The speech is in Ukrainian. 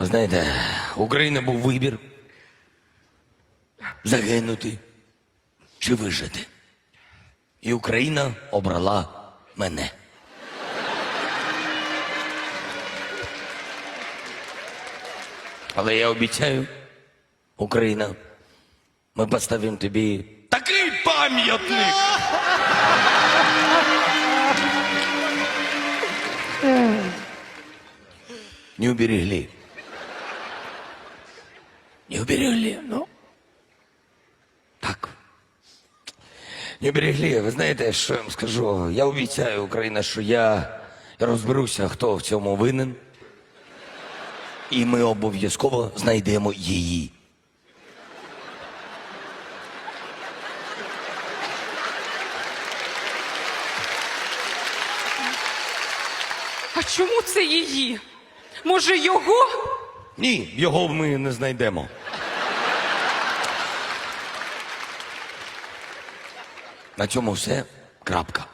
Знаєте, у України був вибір загинути чи вижити. І Україна обрала мене. Але я обіцяю, Україна, ми поставимо тобі такий пам'ятник. Не уберегли. Не уберегли, ну. Так. Не уберегли. Ви знаєте, що я вам скажу? Я обіцяю, Україна, що я розберуся, хто в цьому винен. І ми обов'язково знайдемо її. А чому це її? Може, його? Ні, його ми не знайдемо. На цьому все. Крапка.